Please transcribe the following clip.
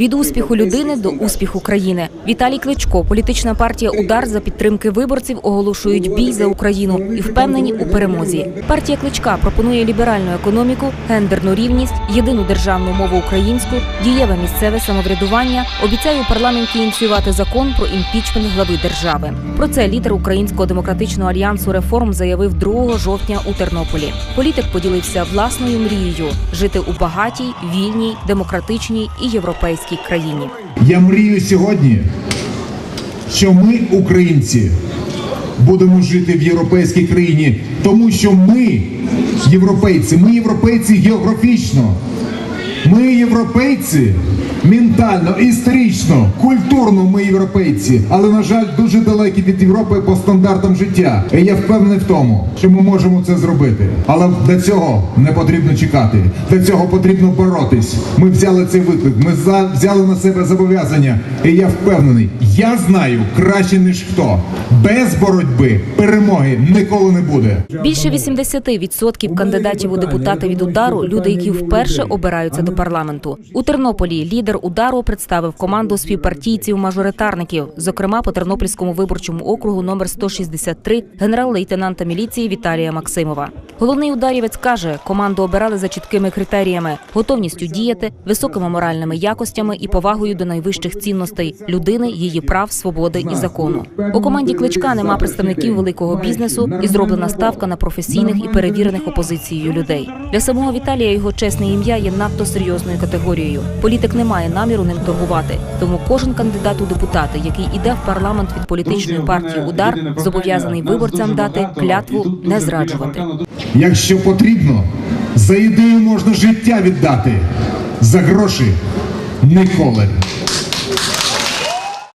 Від успіху людини до успіху країни. Віталій Кличко, політична партія Удар за підтримки виборців оголошують бій за Україну і впевнені у перемозі. Партія Кличка пропонує ліберальну економіку, гендерну рівність, єдину державну мову українську, дієве місцеве самоврядування. Обіцяє у парламенті ініціювати закон про імпічмент глави держави. Про це лідер Українського демократичного альянсу реформ заявив 2 жовтня у Тернополі. Політик поділився власною мрією жити у багатій, вільній, демократичній і європейській країні. Я мрію сьогодні, що ми, українці, будемо жити в європейській країні, тому що ми, європейці, ми європейці географічно, ми європейці ментально, історично, культурно ми європейці, але на жаль, дуже далекі від Європи по стандартам життя. І я впевнений в тому, що ми можемо це зробити. Але для цього не потрібно чекати. Для цього потрібно боротись. Ми взяли цей виклик. Ми взяли на себе зобов'язання. І я впевнений, я знаю краще ніж хто. Без боротьби перемоги ніколи не буде. Більше 80% кандидатів у депутати від удару люди, які вперше обираються до парламенту. У Тернополі лідер удару представив команду співпартійців-мажоритарників, зокрема по Тернопільському виборчому округу номер 163 генерал-лейтенанта міліції Віталія Максимова. Головний ударівець каже, команду обирали за чіткими критеріями: готовністю діяти, високими моральними якостями і повагою до найвищих цінностей людини, її прав, свободи і закону. У команді кличка нема представників великого бізнесу і зроблена ставка на професійних і перевірених опозицією людей. Для самого Віталія його чесне ім'я є надто серйозною категорією. Політик не має наміру ним торгувати. Тому кожен кандидат у депутати, який іде в парламент від політичної партії Удар, зобов'язаний виборцям дати клятву не зраджувати. Якщо потрібно, за ідею можна життя віддати. За гроші ніколи.